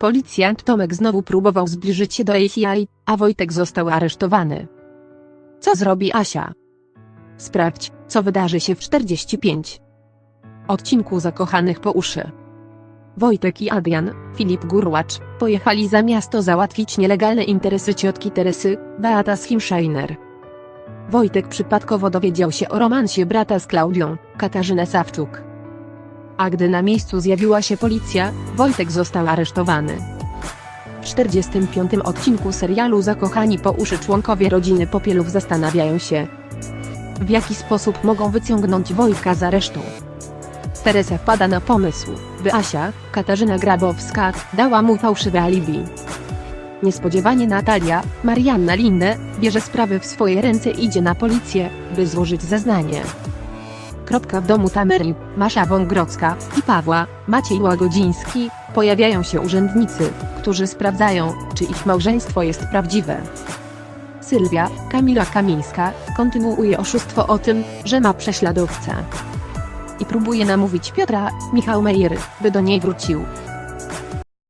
Policjant Tomek znowu próbował zbliżyć się do ACI, a Wojtek został aresztowany. Co zrobi Asia? Sprawdź, co wydarzy się w 45. Odcinku Zakochanych po uszy. Wojtek i Adrian, Filip Gurłacz, pojechali za miasto załatwić nielegalne interesy ciotki Teresy, Beata Schimscheiner. Wojtek przypadkowo dowiedział się o romansie brata z Klaudią, Katarzynę Sawczuk. A gdy na miejscu zjawiła się policja, Wojtek został aresztowany. W 45. odcinku serialu Zakochani po uszy członkowie rodziny Popielów zastanawiają się, w jaki sposób mogą wyciągnąć Wojtka z aresztu. Teresa wpada na pomysł, by Asia, Katarzyna Grabowska, dała mu fałszywe alibi. Niespodziewanie Natalia, Marianna Lindę, bierze sprawy w swoje ręce i idzie na policję, by złożyć zeznanie. W domu Tamery, Masza Wągrodzka i Pawła, Maciej Łagodziński, pojawiają się urzędnicy, którzy sprawdzają, czy ich małżeństwo jest prawdziwe. Sylwia, Kamila Kamińska, kontynuuje oszustwo o tym, że ma prześladowcę. I próbuje namówić Piotra, Michał Mejer, by do niej wrócił.